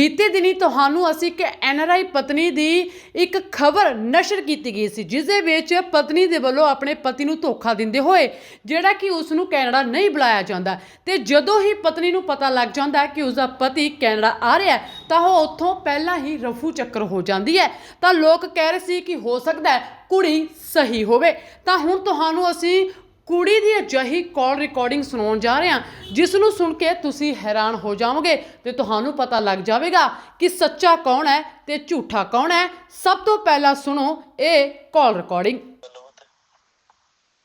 ਬੀਤੇ ਦਿਨੀ ਤੁਹਾਨੂੰ ਅਸੀਂ ਇੱਕ ਐਨਆਰਆਈ ਪਤਨੀ ਦੀ ਇੱਕ ਖਬਰ ਨਸ਼ਰ ਕੀਤੀ ਗਈ ਸੀ ਜਿਸ ਦੇ ਵਿੱਚ ਪਤਨੀ ਦੇ ਵੱਲੋਂ ਆਪਣੇ ਪਤੀ ਨੂੰ ਧੋਖਾ ਦਿੰਦੇ ਹੋਏ ਜਿਹੜਾ ਕਿ ਉਸ ਨੂੰ ਕੈਨੇਡਾ ਨਹੀਂ ਬੁਲਾਇਆ ਜਾਂਦਾ ਤੇ ਜਦੋਂ ਹੀ ਪਤਨੀ ਨੂੰ ਪਤਾ ਲੱਗ ਜਾਂਦਾ ਕਿ ਉਸ ਦਾ ਪਤੀ ਕੈਨੇਡਾ ਆ ਰਿਹਾ ਤਾਂ ਉਹ ਉੱਥੋਂ ਪਹਿਲਾਂ ਹੀ ਰਫੂ ਚੱਕਰ ਹੋ ਜਾਂਦੀ ਹੈ। ਤਾਂ ਲੋਕ ਕਹਿ ਰਹੇ ਸੀ ਕਿ ਹੋ ਸਕਦਾ ਹੈ ਕੁੜੀ ਸਹੀ ਹੋਵੇ। ਤਾਂ ਹੁਣ ਤੁਹਾਨੂੰ ਅਸੀਂ ਕੁੜੀ ਦੀ ਅਜਿਹੀ ਕਾਲ ਰਿਕਾਰਡਿੰਗ ਸੁਣਾਉਣ ਜਾ ਰਹੇ ਹਾਂ ਜਿਸ ਨੂੰ ਸੁਣ ਕੇ ਤੁਸੀਂ ਹੈਰਾਨ ਹੋ ਜਾਵੋਗੇ ਤੇ ਤੁਹਾਨੂੰ ਪਤਾ ਲੱਗ ਜਾਵੇਗਾ ਕਿ ਸੱਚਾ ਕੌਣ ਹੈ ਤੇ ਝੂਠਾ ਕੌਣ ਹੈ ਸਭ ਤੋਂ ਪਹਿਲਾਂ ਸੁਣੋ ਇਹ ਕਾਲ ਰਿਕਾਰਡਿੰਗ ਗੱਲਬਾਤ ਹੈ।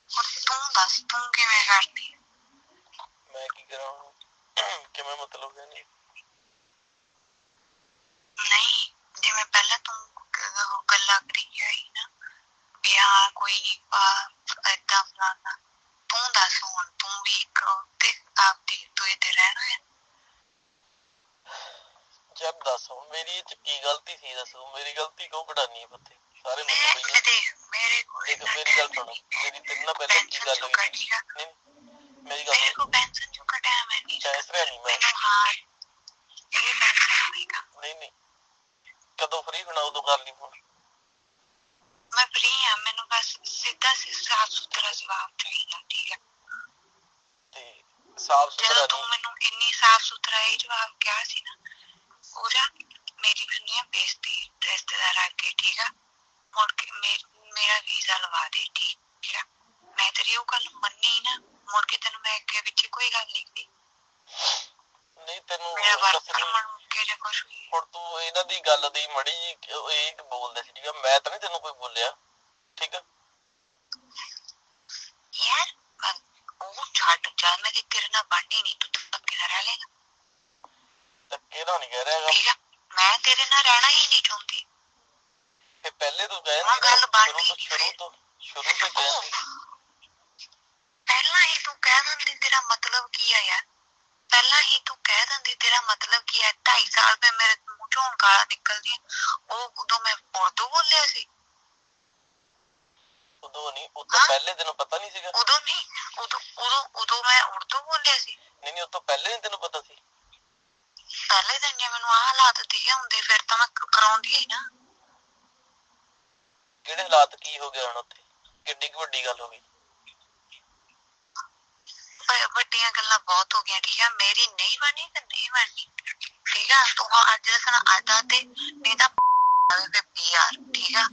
ਹੁਣ ਤੂੰ ਦੱਸ ਤੂੰ ਕਿਵੇਂ ਕਰਦੀ ਮੈਂ ਕੀ ਕਰਾਂ ਹੁਣ? ਕਿਵੇਂ ਮਤਲਬ ਹੈ ਨਹੀਂ ਜਿਵੇਂ ਪਹਿਲਾਂ ਤੂੰ ਗ- ਉਹ ਗੱਲਾਂ ਕਰੀ ਆਈ ਨਾ ਵੀ ਹਾਂ ਕੋਈ ਨਹੀਂ ਏਦਾਂ ਫਲਾਣਾ ਤੂੰ ਦੱਸ ਹੁਣ ਤੂੰ ਵੀ ਇੱਕ ਤੇ ਆਪਦੀ ਤੂੰ ਇਹਦੇ ਰਹਿਣਾ ਹੈ ਜਦ ਦੱਸ ਹੁਣ ਮੇਰੀ ਇਹ ਚ ਕੀ ਗਲਤੀ ਸੀ ਮੇਰੀ ਗਲਤੀ ਕਿਉਂ ਕਢਾਨੀ ਹੈ ਪੱਤੇ ਸਾਰੇ ਮੈਨੂੰ ਬਈ ਦੇਖ ਮੇਰੇ ਕੋਲ ਇੰਨਾ ਮੇਰੀ ਗੱਲ ਸੁਣ। ਮੇਰੀ ਤੇਰੇ ਨਾਲ ਪਹਿਲਾਂ ਕੀ ਗੱਲ ਹੋਈ ਆ। ਨਹੀਂ ਮੇਰੀ ਗੱਲ ਮੇਰੇ ਕੋਲ ਪੈਨਸ਼ਨ ਜੋ ਕਟਾਇਆ ਮੈਂ ਨਹੀਂ। ਚਾਹੇ ਨਹੀਂ ਮੈਂ ਹਾਂ ਇਹ ਨਹੀਂ ਨਹੀਂ। ਕਦੋਂ ਫ੍ਰੀ ਹੋਣਾ ਉਦੋਂ ਕਰ ਲਈ ਫੋਨ। ਮੈਂ ਫ੍ਰੀ ਹਾਂ ਮੈਨੂੰ ਬਸ ਸਿੱਧਾ ਸੀ ਸਾਫ਼ ਸੁਥਰਾ ਜਵਾਬ ਚਾਹੀਦਾ ਠੀਕ ਹੈ ਤੇ ਸਾਫ਼ ਸੁਥਰਾ ਤੂੰ ਮੈਨੂੰ ਇੰਨੀ ਸਾਫ਼ ਸੁਥਰਾ ਇਹ ਜਵਾਬ ਕਿਹਾ ਸੀ ਨਾ ਪੂਰਾ ਮੇਰੀ ਦੁਨੀਆ ਬੇਇੱਜ਼ਤੀ ਰਿਸ਼ਤੇਦਾਰ ਅੱਗੇ ਠੀਕ ਆ ਮੁੜ ਕੇ ਮੇ- ਮੇਰਾ ਵੀਜ਼ਾ ਲਵਾ ਦੇ ਠੀਕ ਆ ਮੈਂ ਤੇਰੀ ਉਹ ਗੱਲ ਮੰਨੀ ਨਾ ਮੁੜ ਕੇ ਤੈਨੂੰ ਮੈਂ ਅੱਗੇ ਵਿੱਚ ਕੋਈ ਗੱਲ ਨਹੀਂ ਕੀਤੀ ਨਹੀਂ ਤੈਨੂੰ ਮੇਰਾ ਵਰਕ ਦੱਸਣੀ ਪਰਮਿਟ ਕੇ ਜੇ ਕੁਛ ਵੀ ਹੁਣ ਤੂੰ ਇਹਨਾਂ ਦੀ ਗੱਲ ਦੀ ਮੜੀ ਜੀ ਇਹ ਬੋਲਦੇ ਸੀ ਠੀਕ ਆ ਮੈਂ ਤਾਂ ਨਹੀਂ ਤੈਨੂੰ ਕੋਈ ਬੋਲਿਆ ਠੀਕ ਆ ਯਾਰ ਮੈਂ- ਉਹ ਛੱਡ ਚੱਲ ਮੈਂ ਤੇਰੇ ਨਾਲ ਬਣਨੀ ਨਹੀਂ ਤੂੰ ਧੱਕੇ ਨਾਲ ਰਹਿ ਲੇਗਾ ਧੱਕੇ ਨਾਲ ਨਹੀਂ ਕਹਿ ਰਿਹਾ ਹੈਗਾ ਠੀਕ ਆ ਮੈਂ ਤੇਰੇ ਨਾਲ ਰਹਿਣਾ ਹੀ ਨਹੀਂ ਚਾਹੁੰਦੀ ਤੇ ਪਹਿਲੇ ਤੂੰ ਕਹਿੰਦੀ ਹਾਂ, ਗੱਲ ਬਣ ਸ਼ੁਰੂ ਤੋਂ ਸ਼ੁਰੂ ਤੋਂ ਤੋਂ ਕਹਿੰਦੀ ਪਹਿਲਾਂ ਹੀ ਤੂੰ ਕਹਿ ਦਿੰਦੀ ਤੇਰਾ ਮਤਲਬ ਕੀ ਆ ਯਾਰ? ਪਹਿਲਾਂ ਹੀ ਤੂੰ ਕਹਿ ਦਿੰਦੀ ਤੇਰਾ ਮਤਲਬ ਕੀ ਹੈ 2.5 ਸਾਲ ਤੇ ਮੇਰੇ ਮੂੰਹ ਚੋਂ ਗਾਲਾਂ ਨਿਕਲਦੀਆਂ ਉਹ ਉਦੋਂ ਮੈਂ ਉਰਦੂ ਬੋਲਿਆ ਸੀ। ਉਦੋਂ ਨਹੀਂ ਉਹ ਤੋਂ? ਪਹਿਲੇ ਤੈਨੂੰ ਪਤਾ ਨਹੀਂ ਸੀਗਾ। ਉਦੋਂ ਨਹੀਂ ਉਦੋਂ ਉਦੋਂ ਉਦੋਂ ਮੈਂ ਉਰਦੂ ਬੋਲਿਆ ਸੀ। ਨਹੀਂ ਨਹੀਂ ਉਹ ਤੋਂ ਪਹਿਲੇ ਨਹੀਂ ਤੈਨੂੰ ਪਤਾ ਸੀ। ਪਹਿਲੇ ਦਿਨ ਜੇ ਮੈਨੂੰ ਆਹ ਹਾਲਾਤ ਦਿਖੇ ਹੁੰਦੇ ਫਿਰ ਤਾਂ ਮੈਂ ਕਰਾਉਂਦੀ ਹੀ ਨਾ। ਕਿਹੜੇ ਹਾਲਾਤ ਕੀ ਹੋ ਗਿਆ ਹੁਣ ਉੱਥੇ? ਕਿੱਡੀ ਕੁ ਵੱਡੀ ਗੱਲ ਹੋ ਗਈ? ਵੱਡੀਆਂ ਗੱਲਾਂ ਬਹੁਤ ਹੋ ਗਈਆਂ ਠੀਕ ਆ? ਮੇਰੀ ਨਹੀਂ ਬਣੀ ਤੇ ਨਹੀਂ ਬਣਨੀ ਠੀਕ ਆ? ਤੂੰ ਅੱਜ ਦੱਸਣਾ ਅੱਜ ਦਾ ਤੇ ਨਹੀਂ ਤਾਂ ਤੇ ਪੀਆਰ ਠੀਕ ਆ?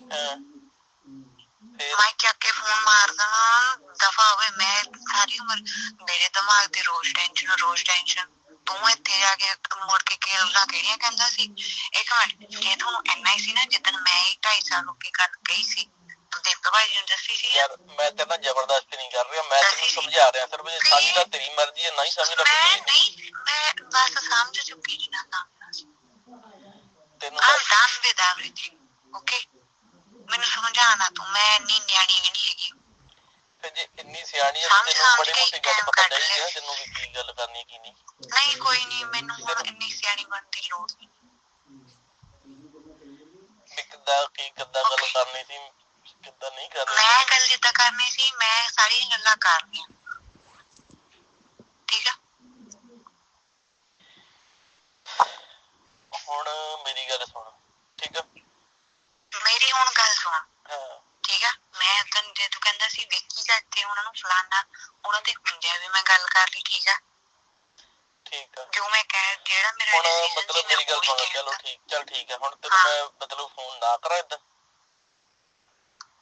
ਮੈਂ ਚੱਕ ਕੇ ਫੋਨ ਮਾਰ ਦੇਣਾ ਦਫਾ ਹੋਵੇ ਮੈਂ ਸਾਰੀ ਉਮਰ ਮੇਰੇ ਦਿਮਾਗ ਤੇ ਰੋਜ਼ ਟੈਨਸ਼ਨ ਰੋਜ਼ ਟੈਨਸ਼ਨ ਤੂੰ ਇੱਥੇ ਜਾ ਕੇ ਮੁੜ ਕੇ ਕੇਰਲਾ ਕਿਹੜੀਆਂ ਕਹਿੰਦਾ ਸੀ। ਇੱਕ ਮਿੰਟ ਜੇ ਤੁਹਾਨੂੰ ਇੰਨਾ ਹੀ ਸੀ ਨਾ ਜਿੱਦਣ ਮੈਂ ਇਹ ਢਾਈ ਸਾਲ ਹੋ ਕੇ ਗੱਲ ਕਹੀ ਸੀ ਤੂੰ ਦੇਖ ਭਾਈ ਨੂੰ ਦੱਸੀ ਸੀ। ਯਾਰ ਮੈਂ ਤੇਰੇ ਜ਼ਬਰਦਸਤੀ ਨਹੀਂ ਕਰ ਰਿਹਾ ਮੈਂ ਤੈਨੂੰ ਸਮਝਾ ਰਿਹਾ ਸਿਰਫ ਜੇ ਸਮਝਦਾ ਤੇਰੀ ਮਰਜ਼ੀ ਹੈ ਨਹੀਂ ਸਮਝਦਾ ਮੈਂ ਨਹੀਂ ਨਹੀਂ ਮੈਂ ਬਸ ਸਮਝ ਚੁੱਕੀ ਜੀ ਨਾ ਤੈਨੂੰ I'm bus done with everything okay? ਮੈਨੂੰ ਸਮਝਾਣਾ ਤੂੰ ਮੈਂ ਇੰਨੀ ਨਿਆਣੀ ਵੀ ਨਹੀਂ ਹੈਗੀ। ਫਿਰ ਜੇ ਇੰਨੀ ਸਿਆਣੀ ਹੈ ਤੇ ਤੈਨੂੰ ਬੜੀ ਮੋਟੀ ਗੱਲ ਪਤਾ ਚਾਹੀਦੀ ਹੈ। ਤੈਨੂੰ ਵੀ ਕੀ ਗੱਲ ਕਰਨੀ ਕੀ ਨਹੀਂ। ਨਹੀਂ ਕੋਈ ਨਹੀਂ ਮੈਨੂੰ ਹੁਣ ਇੰਨੀ ਸਿਆਣੀ ਬਣਨ ਦੀ ਲੋੜ ਨਹੀਂ। ਵੀ ਕਿੱਦਾਂ ਕੀ ਕਿੱਦਾਂ ਗੱਲ ਕਰਨੀ ਸੀ ਕਿੱਦਾਂ ਨਹੀਂ ਕਰਨੀ ਮੈਂ ਗੱਲ ਜਿੱਦਾਂ ਕਰਨੀ ਸੀ ਮੈਂ ਸਾਰੀਆਂ ਗੱਲਾਂ ਕਰ ਲਈਆਂ ਠੀਕ ਆ ਹੁਣ ਮੇਰੀ ਗੱਲ ਸੁਣ ਠੀਕ ਆ ਮੇਰੀ ਹੁਣ ਗੱਲ ਸੁਣ ਹਾਂ ਠੀਕ ਆ ਮੈਂ ਉਦੋਂ ਜੇ ਤੂੰ ਕਹਿੰਦਾ ਸੀ ਵੇਖੀ ਜਾ ਤੇ ਉਹਨਾਂ ਨੂੰ ਫਲਾਣਾ ਉਹਨਾਂ ਦੇ ਹੁੰਦਿਆਂ ਵੀ ਮੈਂ ਗੱਲ ਕਰ ਲਈ ਠੀਕ ਆ ਠੀਕ ਆ ਜੋ ਮੈਂ ਕਹਿ ਜਿਹੜਾ ਮੇਰਾ ਹੁਣ decision ਮਤਲਬ ਸੀ, ਮੈਂ ਮੇਰੀ ਗੱਲ ਉਹੀ ਸੁਣ ਕਹਿ ਚਲੋ ਦਿੱਤਾ। ਠੀਕ ਚੱਲ ਠੀਕ ਹੈ ਹੁਣ ਤੈਨੂੰ ਹਾਂ। ਮੈਂ ਮਤਲਬ ਫੋਨ ਨਾ ਕਰਾਂ ਏਦਾਂ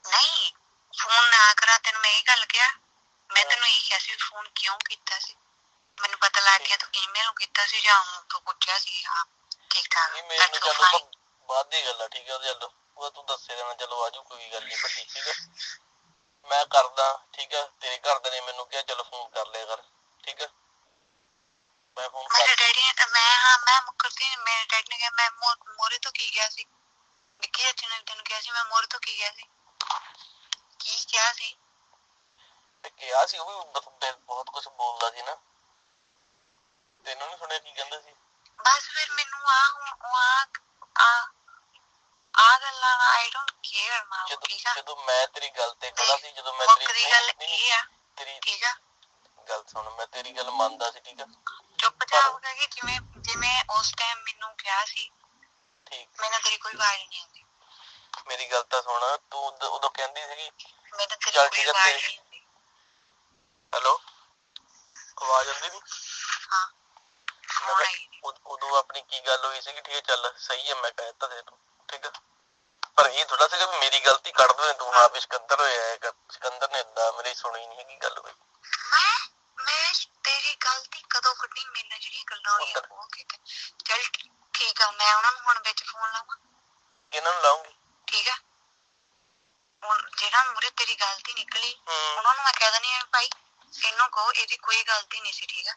ਨਹੀਂ ਫੋਨ ਨਾ ਕਰਾ ਤੈਨੂੰ ਮੈਂ ਇਹ ਗੱਲ ਕਿਹਾ ਮੈਂ। ਤੈਨੂੰ ਇਹ ਕਿਹਾ ਸੀ ਫੋਨ ਕਿਉਂ ਕੀਤਾ ਸੀ ਮੈਨੂੰ ਪਤਾ ਲੱਗ ਗਿਆ ਤੂੰ ਈਮੇਲ ਕੀਤਾ ਸੀ ਜਾਂ ਤੂੰ ਪੁੱਛਿਆ ਸੀ ਹਾਂ ਠੀਕ ਠਾਕ ਨਹੀਂ that's ਮੈਨੂੰ so ਚੱਲ fine. ਬਾਅਦ ਦੀ ਗੱਲ ਆ ਠੀਕ ਆ ਚੱਲ ਉਹ ਤੂੰ ਦੱਸੇ ਦੇਣਾ ਚਲੋ ਆਜੂ ਕੋਈ ਗੱਲ ਨਹੀਂ ਵੱਡੀ ਠੀਕ ਆ ਮੈਂ ਕਰਦਾ ਠੀਕ ਆ ਤੇਰੇ ਘਰਦੇ ਨੇ ਮੈਨੂੰ ਕਿਹਾ ਚਲੋ ਫੋਨ ਕਰ ਲਿਆ ਕਰ ਠੀਕ ਆ ਮੈਂ ਫੋਨ ਮੇਰੇ ਕਰ ਡੈਡੀ ਨੇ ਤਾਂ ਮੈਂ ਹਾਂ ਮੈਂ ਮੁਕਰਦੀ ਨੀ, ਮੇਰੇ ਡੈਡੀ ਨੇ ਕਿਹਾ ਮੈਂ ਮੋਰੇ ਤੋਂ ਕੀ ਗਿਆ ਸੀ? ਵਿੱਕੀ ਅੱਛੇ ਨੇ ਤੈਨੂੰ ਕਿਹਾ ਸੀ ਮੈਂ ਮੋਰੇ ਤੋਂ ਕੀ ਗਿਆ ਸੀ? ਕੀ ਕਿਹਾ ਸੀ? ਤੇ ਕਿਹਾ ਸੀ ਉਹ ਵੀ ਬ- ਬ- ਬਹੁਤ ਕੁਝ ਬੋਲਦਾ ਸੀ ਨਾ। ਤੈਨੂੰ ਨਹੀਂ ਸੁਣਿਆ ਕੀ ਕਹਿੰਦਾ ਸੀ? ਬਸ ਫਿਰ ਮੈਨੂੰ ਆ ਹੁਣ ਆ ਆ ਆ ਗੱਲਾਂ ਆਈ ਡੋਨਟ ਕੇਅਰ ਨਾ ਠੀਕ ਆ? ਜਦੋਂ ਮੈਂ ਤੇਰੀ ਗੱਲ ਤੇ ਖੜਾ ਸੀ ਜਦੋਂ ਮੈਂ ਤੇਰੀ ਮੁੱਕਦੀ ਗੱਲ ਨਹੀਂ, ਇਹ ਆ ਤੇਰੀ ਠੀਕ ਆ? ਗੱਲ ਸੁਣ ਮੈਂ ਤੇਰੀ ਗੱਲ ਮੰਨਦਾ ਸੀ ਠੀਕ ਆ? ਚੁੱਪਚਾਪ ਕਰਕੇ ਜਿਵੇਂ ਜਿਵੇਂ ਉਸ ਟਾਈਮ ਮੈਨੂੰ ਕਿਹਾ ਸੀ ਠੀਕ। ਮੈਨੂੰ ਤੇਰੀ ਕੋਈ ਆਵਾਜ਼ ਨਹੀਂ ਆਉਂਦੀ। ਮੇਰੀ ਗੱਲ ਤਾਂ ਸੁਣ ਤੂੰ ਉਦ- ਕਹਿੰਦੀ ਸੀਗੀ ਤੇਰੀ ਕੋਈ ਨਹੀਂ ਆਉਂਦੀ ਹੈਲੋ? ਆਵਾਜ਼ ਆਉਂਦੀ ਨਹੀਂ ਹਾਂ। ਮੈਂ। ਉਦ- ਆਪਣੀ ਕੀ ਗੱਲ ਹੋਈ ਸੀਗੀ ਠੀਕ ਹੈ ਚੱਲ ਸਹੀ ਹੈ ਮੈਂ ਕਹਿ ਤਾ ਤੈਨੂੰ। ਠੀਕ ਪਰ ਇਹ ਥੋੜਾ ਸੀਗਾ ਵੀ ਮੇਰੀ ਗਲਤੀ ਕੱਢ ਦੋ ਤੂੰ। ਹਾਂ ਵੀ ਸਿਕੰਦਰ ਹੋਇਆ ਹੈ ਕ- ਸਿਕੰਦਰ ਨੇ ਇਦਾਂ ਮੇਰੀ ਸੁਣੀ ਨਹੀਂ ਹੈਗੀ ਗੱਲ ਹੋਈ ਮੈਂ ਮੈਂ ਤੇਰੀ ਗਲਤੀ ਕਦੋਂ ਕੱਢੀ? ਮੈਨੂੰ ਜਿਹੜੀ ਗੱਲਾਂ ਹੋਈਆਂ ਉੱਧਰ। ਉਹ ਕਿਤੇ ਚੱਲ ਠੀਕ ਆ। ਮੈਂ ਉਹਨਾਂ ਨੂੰ ਹੁਣ ਵਿੱਚ ਫੋਨ ਲਾਵਾਂ। ਕਿਹਨਾਂ ਨੂੰ ਲਾਉਂਗੀ। ਠੀਕ ਆ? ਹੁਣ ਜਿਹੜਾ ਮੂਰੇ ਤੇਰੀ ਗਲਤੀ ਨਿਕਲੀ ਹੂੰ। ਉਹਨਾਂ ਨੂੰ ਮੈਂ ਕਹਿ ਦਿੰਦੀ ਆ ਭਾਈ ਇਹਨੂੰ ਕਹੋ ਇਹਦੀ ਕੋਈ ਗਲਤੀ ਨਹੀਂ ਸੀ ਠੀਕ ਆ?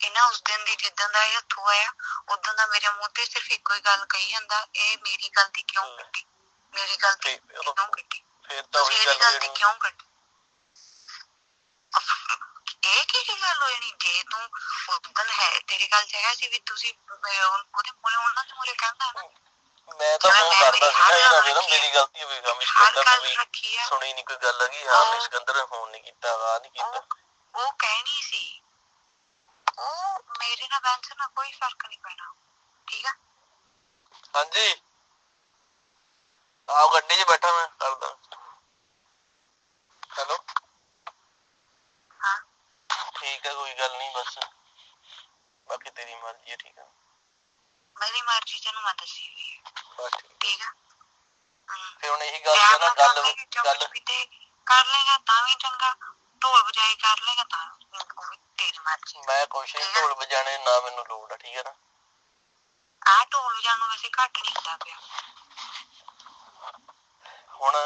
ਇਹਨਾਂ ਉਸ ਦਿਨ ਦੀ ਜਿੱਦਾਂ ਦਾ ਇਹ ਹੱਥੋਂ ਆਇਆ ਉਦੋਂ ਦਾ ਮੇਰੇ ਮੂੰਹ ਤੇ ਸਿਰਫ ਇੱਕੋ ਹੀ ਗੱਲ ਕਹੀ ਜਾਂਦਾ ਇਹ ਮੇਰੀ ਗਲਤੀ ਕਿਉਂ। ਕੱਢੀ ਮੇਰੀ ਗਲਤੀ ਕਿਉਂ ਕੱਢੀ ਫੇਰ ਤਾਂ ਉਹੀ ਗੱਲ ਗਲਤੀ ਕਿਉਂ ਕੱਢੀ ਇਹ ਕੀ ਕੀ ਗੱਲ ਹੋਈ ਨਹੀਂ ਜੇ ਤੂੰ ਉਦੋਂ ਹੈ ਤੇਰੀ ਗੱਲ ਚ ਹੈਗਾ ਸੀ ਵੀ ਤੁਸੀਂ ਉਹਦੇ ਮੂਰੇ ਉਹਨਾਂ ਦੇ ਮੂਰੇ ਕਹਿੰਦਾ ਨਾ। ਮੈਂ ਤਾਂ ਮੈਂ ਕਰਦਾ ਮੇਰੀ ਸੀ ਨਾ ਇਹਨਾਂ ਦੇ ਮੇਰੀ ਗਲਤੀ ਹੋਈ ਹਾਂ ਵੀ ਹਰ ਸਿਕੰਦਰ ਗੱਲ ਨੇ ਵੀ ਸੁਣੀ ਨਹੀਂ ਕੋਈ ਗੱਲ ਹੈਗੀ ਹਾਂ ਵੀ ਉਹ- ਸਿਕੰਦਰ ਨੇ ਫੋਨ ਨਹੀਂ ਕੀਤਾ ਆ ਨਹੀਂ ਕੀਤਾ। ਉਹ ਉਹ ਕਹਿਣੀ ਉਹ ਮੇਰੇ ਨਾਲ ਬੈਂਸ ਨਾਲ ਕੋਈ ਫ਼ਰਕ ਨਹੀਂ ਪੈਣਾ। ਠੀਕ ਆ? ਹਾਂਜੀ। ਆਓ ਗੱਡੀ 'ਚ ਬੈਠਾ ਮੈਂ ਕਰਦਾ। ਹੈਲੋ। ਹਾਂ। ਠੀਕ ਹੈ ਕੋਈ ਗੱਲ ਨਹੀਂ ਬਸ। ਬਾਕੀ ਤੇਰੀ ਮਰਜ਼ੀ ਹੈ ਠੀਕ ਹੈ ਮੇਰੀ ਮਰਜ਼ੀ ਤੈਨੂੰ ਮੈਂ ਦੱਸੀ ਹੋਈ ਹੈ ਬਸ ਠੀਕ। ਠੀਕ ਆ? ਹਮ। ਤੇ ਹੁਣ ਇਹੀ ਗੱਲ ਸੀ ਨਾ ਗੱਲ ਗੱਲ ਕਿਤੇ ਕਰ ਲੇਗਾ ਤਾਂ ਵੀ ਚੰਗਾ ਢੋਲ ਵਜਾਈ ਕਰ ਲੇਗਾ ਤਾਂ ਵੀ ਉਹ ਵੀ ਮਰਜ਼ੀ ਮੈਂ ਕੁਛ ਨਹੀਂ ਢੋਲ ਵਜਾਣੇ ਨਾ ਮੈਨੂੰ ਲੋੜ ਆ ਠੀਕ ਹੈ ਨਾ? ਆ ਢੋਲ ਵਜਾਉਣ ਨੂੰ ਵੈਸੇ ਘੱਟ ਨਹੀਂ ਹੁੰਦਾ ਪਿਆ। ਹੁਣ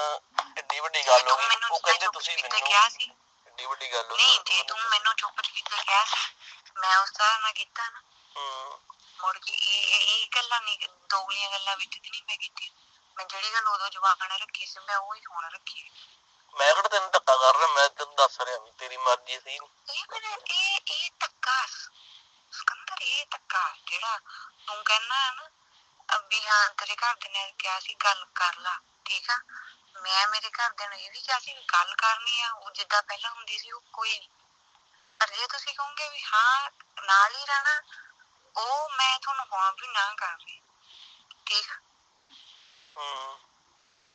ਏਡੀ ਵੱਡੀ ਗੱਲ ਹੋ ਗਈ ਉਹ ਕਹਿੰਦੇ ਤੁਸੀਂ ਮੈਨੂੰ ਕਿਹਾ ਸੀ। ਏਡੀ ਵੱਡੀ ਗੱਲ ਹੋ ਨਹੀਂ ਗਈ ਜੇ ਤੂੰ ਮੈਨੂੰ ਚੁੱਪ ਚੁਪੀਤੇ ਕਿਹਾ ਸੀ ਮੈਂ ਉਸ ਤਰ੍ਹਾਂ ਨਾਲ ਕੀਤਾ ਨਾ। ਹੂੰ। ਮੁੜ ਕੇ ਇਹ ਇਹ ਗੱਲਾਂ ਨਹੀਂ ਦੋਗਲੀਆਂ ਗੱਲਾਂ ਵਿੱਚ ਨਹੀਂ ਮੈਂ ਕੀਤੀ। ਮੈਂ ਜਿਹੜੀ ਗੱਲ ਉਦੋਂ ਜਵਾਬ ਨਾਲ ਰੱਖੀ ਸੀ ਮੈਂ ਉਹ ਹੀ ਹੁਣ ਰੱਖੀ। ਹੈ। ਮੈਂ ਕਿਹੜਾ ਤੈਨੂੰ ਧੱਕਾ ਕਰ ਰਿਹਾ ਮੈਂ ਤੈਨੂੰ ਦੱਸ ਰਿਹਾ ਵੀ ਤੇਰੀ ਮਰਜ਼ੀ ਸਹੀ ਇਹ ਮੇਰੇ ਇਹ ਇਹ ਧੱਕਾ ਸਿਕੰਦਰ ਇਹ ਧੱਕਾ ਜਿਹੜਾ ਤੂੰ ਕਹਿਣਾ ਹੈ ਨਾ ਅਹ ਵੀ ਹਾਂ ਤੇਰੇ ਘਰ ਦੇ ਨੇ ਕਿਹਾ ਸੀ ਗੱਲ ਕਰ ਲਾ ਠੀਕ ਆ? ਮੈਂ ਮੇਰੇ ਘਰ ਦੇ ਨੂੰ ਇਹ ਵੀ ਕਿਹਾ ਸੀ ਵੀ ਗੱਲ ਕਰਨੀ ਆ ਉਹ ਜਿੱਦਾਂ ਪਹਿਲਾਂ ਹੁੰਦੀ ਸੀ ਉਹ ਕੋਈ ਨਹੀਂ। ਪਰ ਜੇ ਤੁਸੀਂ ਕਹੋਗੇ ਵੀ ਹਾਂ ਨਾਲ ਹੀ ਰਹਿਣਾ ਉਹ ਮੈਂ ਤੁਹਾਨੂੰ ਹੁਣ ਵੀ ਨਾ ਕਰ ਰਹੀ ਠੀਕ ਆ? ਹੂੰ।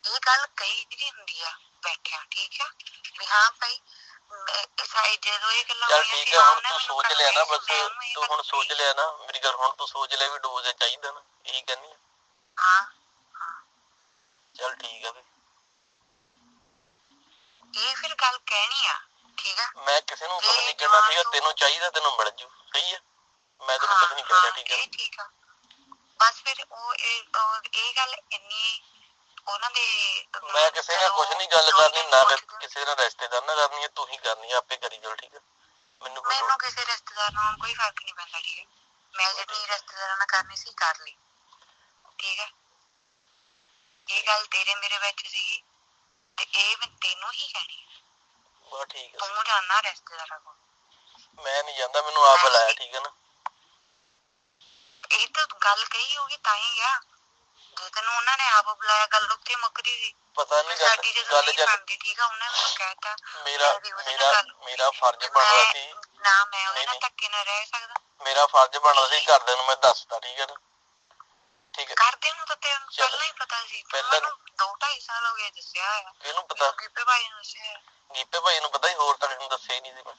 ਇਹ ਗੱਲ ਕਈ ਦੀ ਹੁੰਦੀ ਆ। ਬੈਠਿਆ ਠੀਕ ਆ? ਵੀ ਹਾਂ ਭਾਈ ਸਾਈ ਜਦੋਂ ਇਹ ਗੱਲਾਂ ਚੱਲ ਹੋਈਆਂ ਠੀਕ ਸੀ, ਹੈ ਹੁਣ ਤੂੰ ਸੋਚ ਲਿਆ ਨਾ ਬਸ ਤੂੰ ਹੁਣ ਸੋਚ। ਲਿਆ ਨਾ ਮੇਰੀ ਗੱਲ ਹੁਣ ਤੂੰ ਸੋਚ ਲਿਆ ਵੀ ਡੋਜ਼ ਚਾਹੀਦਾ ਨਾ ਇਹੀ ਕਹਿੰਦੀ ਆ। ਹਾਂ ਚੱਲ ਠੀਕ ਹੈ ਫਿਰ। ਇਹ ਫਿਰ ਗੱਲ ਕਹਿਣੀ ਆ ਠੀਕ ਆ? ਮੈਂ ਕਿਸੇ ਨੂੰ ਕੁਝ ਨਹੀਂ ਕਹਿਣਾ ਠੀਕ ਤੈਨੂੰ ਚਾਹੀਦਾ ਤੈਨੂੰ ਮਿਲ ਜੂ ਸਹੀ ਹੈ ਮੈਂ ਤੈਨੂੰ ਕੁਝ ਨਹੀਂ ਕਹਿ ਰਿਹਾ ਠੀਕ ਹੈ ਇਹ ਠੀਕ ਆ। ਬਸ ਫਿਰ ਉਹ ਇਹ ਉਹ ਇਹ ਗੱਲ ਇੰਨੀ ਉਹਨਾਂ ਦੇ ਮੈਂ ਕਿਸੇ ਨਾਲ ਕੁਝ ਨਹੀਂ ਗੱਲ ਕਰਨੀ ਨਾ ਕਿਸੇ ਨਾਲ ਰਿਸ਼ਤੇਦਾਰ ਨਾਲ ਕਰਨੀ ਹੈ ਤੂੰ ਹੀ ਕਰਨੀ ਹੈ ਆਪੇ ਕਰੀ ਚੱਲ ਠੀਕ ਹੈ? ਮੈਨੂੰ ਕੋਈ ਮੈਨੂੰ ਕਿਸੇ ਰਿਸ਼ਤੇਦਾਰ ਨਾਲ ਕੋਈ ਫ਼ਰਕ ਨਹੀਂ ਪੈਂਦਾ ਠੀਕ ਹੈ ਮੈਂ ਜਿਹੜੀ ਰਿਸ਼ਤੇਦਾਰਾਂ ਨਾਲ ਕਰਨੀ ਸੀ ਕਰ ਲਈ। ਠੀਕ ਹੈ? ਇਹ ਗੱਲ ਤੇਰੇ ਮੇਰੇ ਵਿੱਚ ਸੀਗੀ ਤੇ ਇਹ ਮੈਂ ਤੈਨੂੰ ਹੀ ਕਹਿਣੀ ਹੈ। ਬਾ ਠੀਕ ਹੈ। ਤੂੰ ਜਾਣਾ ਰਿਸ਼ਤੇਦਾਰਾਂ ਕੋਲ। ਮੈਂ ਨਹੀਂ ਜਾਂਦਾ ਮੈਨੂੰ ਆਪ ਬੁਲਾਇਆ ਠੀਕ ਹੈ ਨਾ? ਇਹ ਤਾਂ ਗੱਲ ਕਹੀ ਹੋਗੀ ਤਾਂ ਹੀ ਗਿਆ। ਜੇ ਤੈਨੂੰ ਉਹਨਾਂ ਨੇ ਆਪ ਬੁਲਾਇਆ ਗੱਲ ਉੱਥੇ ਮੁੱਕਦੀ ਸੀ ਪਤਾ ਨਹੀਂ ਗੱਲ ਸਾਡੀ ਜਦੋਂ ਗੱਲ ਨਹੀਂ ਜਦ ਬਣਦੀ ਠੀਕ ਆ ਉਹਨਾਂ ਨੇ ਕਹਿਤਾ ਮੇਰਾ ਵੀ ਉਹਦੇ ਨਾਲ ਮੇਰਾ ਗੱਲ। ਮੇਰਾ ਫਰਜ਼ ਤੇ ਬਣਦਾ ਮੈਂ- ਸੀ ਨਾ ਮੈਂ ਉਹਦੇ ਨਹੀਂ, ਨਾਲ ਨਹੀਂ। ਧੱਕੇ ਨਾਲ ਰਹਿ ਸਕਦਾ ਮੇਰਾ ਫਰਜ਼ ਬਣਦਾ ਸੀ ਘਰਦਿਆਂ ਨੂੰ ਮੈਂ ਦੱਸਦਾ ਠੀਕ ਹੈ ਨਾ ਠੀਕ ਹੈ ਕਰਦੇ ਨੂੰ ਤਾਂ ਤੈਨੂੰ ਚਲੋ। ਪਹਿਲਾਂ ਹੀ ਪਤਾ ਸੀ ਤੂੰ ਪਹਿਲਾਂ ਮੈਨੂੰ ਦੋ ਢਾਈ ਸਾਲ ਹੋ ਗਏ ਦੱਸਿਆ ਆ ਕਿਹਨੂੰ ਪਤਾ ਗਿੱਪੇ ਭਾਈ ਨੂੰ ਦੱਸਿਆ ਆ। ਗੀਪੇ ਭਾਈ ਨੂੰ ਪਤਾ ਹੀ ਹੋਰ ਤਾਂ ਕਿਸੇ ਨੂੰ ਦੱਸਿਆ ਹੀ ਨਹੀਂ ਸੀ ਮੈਂ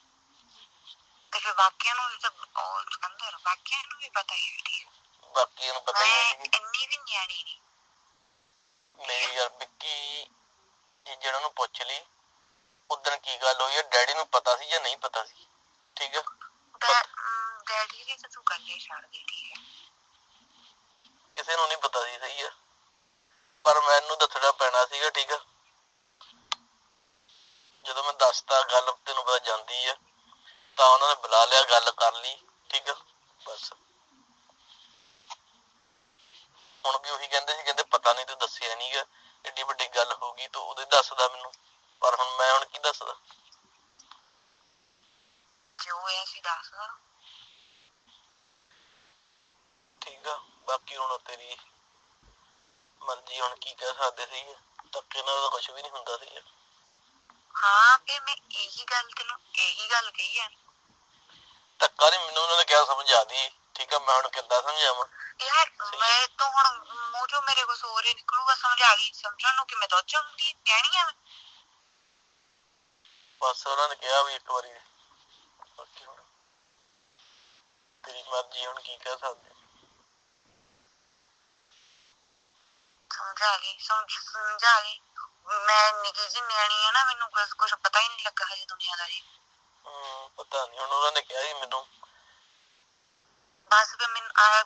ਤੇ ਫਿਰ ਬਾਕੀਆਂ ਨੂੰ ਵੀ ਤਾਂ ਉਹ ਸਿਕੰਦਰ ਬਾਕੀਆਂ ਨੂੰ ਵੀ ਪਤਾ ਹੀ ਹੈ ਠੀਕ ਹੈ। ਬਾਕੀ ਇਹਨੂੰ ਪਤਾ ਹੀ ਨਹੀਂ। ਇੰਨੀ ਵੀ ਨਿਆਣੀ ਨਹੀਂ ਮੇਰੀ ਯਾਰ ਵਿੱਕੀ ਇਹ ਜਿਹੜਾ ਨੂੰ ਪੁੱਛ ਲਈ ਉਦੋਂ ਕੀ ਗੱਲ ਹੋਈ ਹੈ ਡੈਡੀ ਨੂੰ ਪਤਾ ਸੀ ਜਾਂ ਨਹੀਂ ਪਤਾ ਸੀ? ਠੀਕ ਹੈ ਡੈਡੀ ਦੀ ਤਾਂ ਤੂੰ ਗੱਲ ਹੀ ਛੱਡ ਦੇ ਠੀਕ ਹੈ। ਕਿਸੇ ਨੂੰ ਨਹੀਂ ਪਤਾ ਸੀ ਸਹੀ ਹੈ ਪਰ ਮੈਨੂੰ ਦੱਸਣਾ ਪੈਣਾ ਸੀਗਾ ਠੀਕ ਹੈ ਜਦੋਂ ਮੈਂ ਦੱਸਤਾ ਗੱਲ ਤੈਨੂੰ ਪਤਾ ਜਾਂਦੀ ਹੈ ਤਾਂ ਉਹਨਾਂ ਨੇ ਬੁਲਾ ਲਿਆ ਗੱਲ ਕਰ ਲਈ ਠੀਕ ਹੈ ਬਸ। ਹੁਣ ਵੀ ਉਹੀ ਕਹਿੰਦੇ ਸੀ ਕਹਿੰਦੇ ਪਤਾ ਨਹੀਂ ਤੂੰ ਦੱਸਿਆ ਨਹੀਂਗਾ ਏਡੀ ਵੱਡੀ ਗੱਲ ਹੋ ਗਈ ਤੂੰ ਉਹਦੇ ਦੱਸਦਾ ਮੈਨੂੰ। ਪਰ ਹੁਣ ਮੈਂ ਹੁਣ ਕੀ ਦੱਸਦਾ? ਜੋ ਹੋਇਆ ਸੀ ਦੱਸ ਠੀਕ ਆ ਬਾਕੀ ਹੁਣ ਤੇਰੀ ਮਰਜ਼ੀ ਹੁਣ ਕੀ ਕਹਿ ਸਕਦੇ ਸੀ ਧੱਕੇ ਨਾਲ ਤਾਂ ਕੁਝ ਵੀ ਨਹੀਂ ਹੁੰਦਾ ਸੀ ਹਾਂ ਫਿਰ ਮੈਂ ਇਹੀ ਗੱਲ ਤੈਨੂੰ ਇਹੀ ਗੱਲ ਕਹੀ ਹੈ ਧੱਕਾ ਨਹੀਂ ਮੈਨੂੰ ਉਹਨਾਂ ਨੇ ਕਿਹਾ ਸਮਝ ਆ ਗਈ ਠੀਕ ਆ ਮੈਂ ਹੁਣ ਕਿੱਦਾਂ ਸਮਝਾਵਾਂ? ਯਾਰ ਮੈਂ ਤਾਂ ਹੁਣ ਮੂੰਹ ਚੋਂ ਮੇਰੇ ਕੁਝ ਹੋਰ ਹੀ ਨਿਕਲੂਗਾ ਸਮਝਾ ਲਈ ਸਮਝਣ ਨੂੰ ਕਿ ਮੈਂ ਤਾਂ ਚਾਹੁੰਦੀ ਕਹਿਣੀ ਆ। ਬਸ ਉਹਨਾਂ ਨੇ ਕਿਹਾ ਵੀ ਇੱਕ ਵਾਰੀ ਬਾਕੀ ਹੁਣ ਤੇਰੀ ਮਰਜ਼ੀ ਹੁਣ ਕੀ ਕਹਿ ਸਕਦੇ? ਸਮਝਾ ਲਈ ਸਮਝ ਸਮਝਾ ਲਈ ਮੈਂ ਨਿੱਕੀ ਜਿਹੀ ਨਿਆਣੀ ਆ ਨਾ ਮੈਨੂੰ ਕੁਝ ਕੁਝ ਪਤਾ ਹੀ ਨਹੀਂ ਲੱਗਾ ਹਜੇ ਦੁਨੀਆਦਾਰੀ ਹਮ, ਪਤਾ ਨਹੀਂ ਹੁਣ ਉਹਨਾਂ ਨੇ ਕਿਹਾ ਸੀ ਮੈਨੂੰ। ਬਸ ਫਿਰ ਮੈਨੂੰ ਆ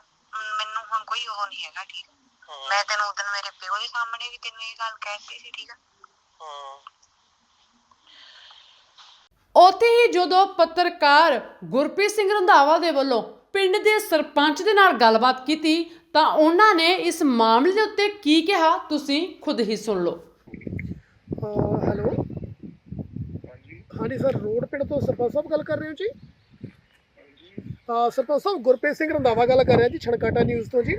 ਮੈਨੂੰ ਹੁਣ ਕੋਈ ਉਹ ਨਹੀਂ ਹੈਗਾ ਠੀਕ? ਆ? ਮੈਂ ਤੈਨੂੰ ਉਦੋਂ ਮੇਰੇ ਪਿਓ ਦੇ ਸਾਹਮਣੇ ਵੀ ਤੈਨੂੰ ਇਹ ਗੱਲ ਕਹਿਤੀ ਸੀ ਠੀਕ ਆ? ਉੱਥੇ ਹੀ ਜਦੋਂ ਪੱਤਰਕਾਰ ਗੁਰਪ੍ਰੀਤ ਸਿੰਘ ਰੰਧਾਵਾ ਦੇ ਵੱਲੋਂ ਪਿੰਡ ਦੇ ਸਰਪੰਚ ਦੇ ਨਾਲ ਗੱਲਬਾਤ ਕੀਤੀ ਤਾਂ ਉਹਨਾਂ ਨੇ ਇਸ ਮਾਮਲੇ ਦੇ ਉੱਤੇ ਕੀ ਕਿਹਾ? ਤੁਸੀਂ ਖੁਦ ਹੀ ਸੁਣ ਲਓ। ਹੈਲੋ? ਹਾਂਜੀ ਸਰ ਰੋਡ ਪਿੰਡ ਤੋਂ ਸਰਪੰਚ ਸਾਹਿਬ ਗੱਲ ਕਰ ਰਹੇ ਹੋ ਜੀ? ਸਰਪੰਚ ਸਾਹਿਬ ਗੁਰਪ੍ਰੀਤ ਸਿੰਘ ਰੰਧਾਵਾ ਗੱਲ ਕਰ ਰਿਹਾ ਜੀ ਛਣਕਾਟਾ ਨਿਊਜ਼ ਤੋਂ ਜੀ।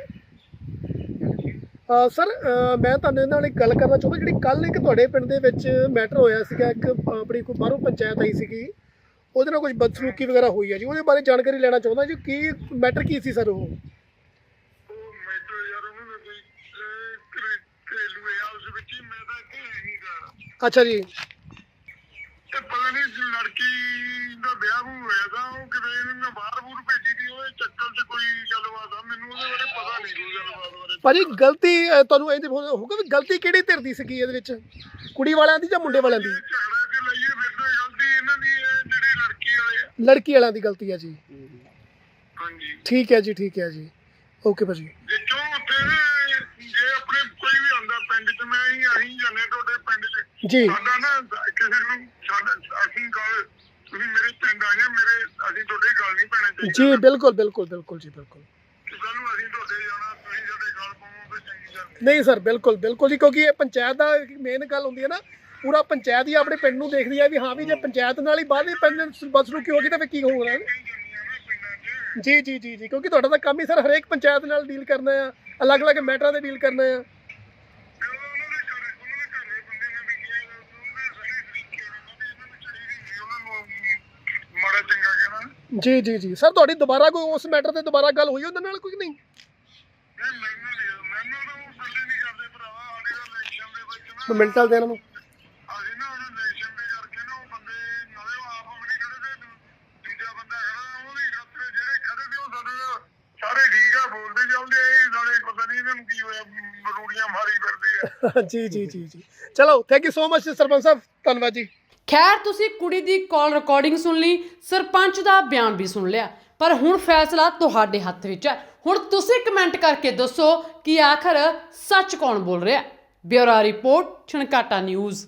ਸਰ ਮੈਂ ਤੁਹਾਡੇ ਨਾਲ ਇੱਕ ਗੱਲ ਕਰਨਾ ਚਾਹੁੰਦਾ ਜਿਹੜੀ ਕੱਲ ਇੱਕ ਤੁਹਾਡੇ ਪਿੰਡ ਦੇ ਵਿੱਚ ਮੈਟਰ ਹੋਇਆ ਸੀਗਾ ਇੱਕ ਆਪਣੀ ਕੋਈ ਬਾਹਰੋਂ ਪੰਚਾਇਤ ਆਈ ਸੀਗੀ ਉਹਦੇ ਨਾਲ ਕੁਝ ਬਦਸਲੂਕੀ ਵਗੈਰਾ ਹੋਈ ਹੈ ਜੀ ਉਹਦੇ ਬਾਰੇ ਜਾਣਕਾਰੀ ਲੈਣਾ ਚਾਹੁੰਦਾ ਜੀ ਕੀ ਮੈਟਰ ਕੀ ਸੀ ਸਰ ਉਹ? ਅੱਛਾ ਜੀ। ਨਹੀਂ ਲੜਕੀ ਦਾ ਵਿਆਹ ਵੂ ਹੋਇਆ ਤਾਂ ਉਹ ਕਿਤੇ ਇਹਨੇ ਬਾਹਰ ਬੂਰ ਭੇਜੀ ਦੀ ਉਹਦੇ ਚੱਕਰ 'ਚ ਕੋਈ ਗੱਲਬਾਤ ਆ? ਮੈਨੂੰ ਉਹਦੇ ਬਾਰੇ ਪਤਾ ਨਹੀਂ ਕੋਈ ਗੱਲਬਾਤ ਬਾਰੇ। ਭਾਜੀ ਗਲਤੀ ਅਹ, ਤੁਹਾਨੂੰ ਇਹ ਹੋਊਗਾ ਵੀ ਗਲਤੀ ਕਿਹੜੀ ਧਿਰ ਦੀ ਸੀਗੀ ਇਹਦੇ ਵਿੱਚ? ਕੁੜੀ ਵਾਲਿਆਂ ਦੀ ਜਾਂ ਮੁੰਡੇ ਵਾਲਿਆਂ ਦੀ? ਝਗੜਾ ਕਿ ਲਈਏ ਫਿਰ ਤਾਂ ਗਲਤੀ ਇਹਨਾਂ ਦੀ ਹੈ ਜਿਹੜੀ ਲੜਕੀ ਵਾਲੇ ਆ। ਲੜਕੀ ਵਾਲਿਆਂ ਦੀ ਗਲਤੀ ਹੈ ਜੀ। ਹਾਂਜੀ। ਠੀਕ ਹੈ ਜੀ ਠੀਕ ਹੈ ਜੀ। ਓਕੇ ਭਾਜੀ। ਜੇ ਕਿਉਂ ਉੱਥੇ ਜੇ ਆਪਣੇ ਕੋਈ ਵੀ ਆਉਂਦਾ ਪਿੰਡ 'ਚ ਮੈਂ ਹੀ ਆਹੀ ਜਾਂਦੇ ਤੁਹਾਡੇ ਪਿੰਡ 'ਚ। ਜੀ। ਸਾਡਾ ਨਾ ਕਿਸੇ ਨੂੰ ਸਾਡਾ ਅਸੀਂ ਗੱਲ ਤੁਸੀਂ ਮੇਰੇ ਪਿੰਡ ਆਏ ਆ, ਮੇਰੇ ਅਸੀਂ ਤੁਹਾਡੇ ਗੱਲ ਨਹੀਂ ਪੈਣਾ ਚਾਹੀਦਾ ਜੀ ਬਿਲਕੁਲ ਬਿਲਕੁਲ ਬਿਲਕੁਲ ਜੀ ਬਿਲਕੁਲ। ਕਿ ਕੱਲ ਨੂੰ ਅਸੀਂ ਤੁਹਾਡੇ ਜਾਣਾ ਤੁਸੀਂ ਸਾਡੇ ਗੱਲ ਪਾਵੋਗੇ ਚੰਗੀ ਗੱਲ ਨਹੀਂ ਸਰ ਬਿਲਕੁਲ ਬਿਲਕੁਲ ਜੀ ਕਿਉਂਕਿ ਇਹ ਪੰਚਾਇਤ ਦਾ ਮੇਨ ਗੱਲ ਹੁੰਦੀ ਹੈ ਨਾ ਪੂਰਾ ਪੰਚਾਇਤ ਹੀ ਆਪਣੇ ਪਿੰਡ ਨੂੰ ਦੇਖਦੀ ਹੈ ਵੀ ਹਾਂ ਵੀ ਜੇ ਪੰਚਾਇਤ ਨਾਲ ਹੀ ਬਾਅਦ ਵਿੱਚ ਪਿੰਡ ਬਸ ਨੂੰ ਕੀ ਹੋਗੀ ਤਾਂ ਫਿਰ ਕੀ ਹੋਊਗਾ? ਜੀ ਜੀ ਜੀ ਜੀ ਕਿਉਂਕਿ ਤੁਹਾਡਾ ਤਾਂ ਕੰਮ ਹੀ ਸਰ ਹਰੇਕ ਪੰਚਾਇਤ ਨਾਲ ਡੀਲ ਕਰਨਾ ਆ ਅਲੱਗ-ਅਲੱਗ ਮੈਟਰਾਂ ਤੇ ਡੀਲ ਕਰਨਾ ਆ ਤੇ ਉਹ ਉਹਨਾਂ ਦੇ ਘਰ ਉਹਨਾਂ ਦੇ ਘਰ ਦੇ ਬੰਦੇ ਨੇ ਵੀ ਕਿਹਾ ਉਹਨੇ ਸਾਰੇ ਤਰੀਕੇ ਨਾਲ ਵੀ ਇਹਨਾਂ ਨੂੰ ਚਾਹੀਦੀ ਸੀ ਉਹਨਾਂ ਨੂੰ ਮਾੜਾ ਚੰਗਾ ਕਹਿਣਾ ਜੀ ਜੀ ਜੀ। ਸਰ ਤੁਹਾਡੀ ਦੁਬਾਰਾ ਕੋਈ ਉਸ ਮੈਟਰ ਤੇ ਦੁਬਾਰਾ ਗੱਲ ਹੋਈ ਉਹਦੇ ਨਾਲ ਕੋਈ ਨਹੀਂ? ਸਾਡੇ ਦਾ ਇਹਨਾਂ ਨੂੰ ਜੀ ਜੀ ਜੀ ਜੀ। ਚਲੋ thank you so much sarpanch ਸਾਹਿਬ। ਧੰਨਵਾਦ ਜੀ। ਖੈਰ, ਤੁਸੀਂ ਕੁੜੀ ਦੀ ਕਾਲ ਰਿਕਾਰਡਿੰਗ ਸੁਣ ਲਈ, ਸਰਪੰਚ ਦਾ ਬਿਆਨ ਵੀ ਸੁਣ ਲਿਆ। ਪਰ ਹੁਣ ਫੈਸਲਾ ਤੁਹਾਡੇ ਹੱਥ ਵਿੱਚ ਹੈ। ਹੁਣ ਤੁਸੀਂ ਕਮੈਂਟ ਕਰਕੇ ਦੱਸੋ ਕਿ ਆਖਰ ਸੱਚ ਕੌਣ ਬੋਲ ਰਿਹਾ ਹੈ। Bureau report, Chhankata news.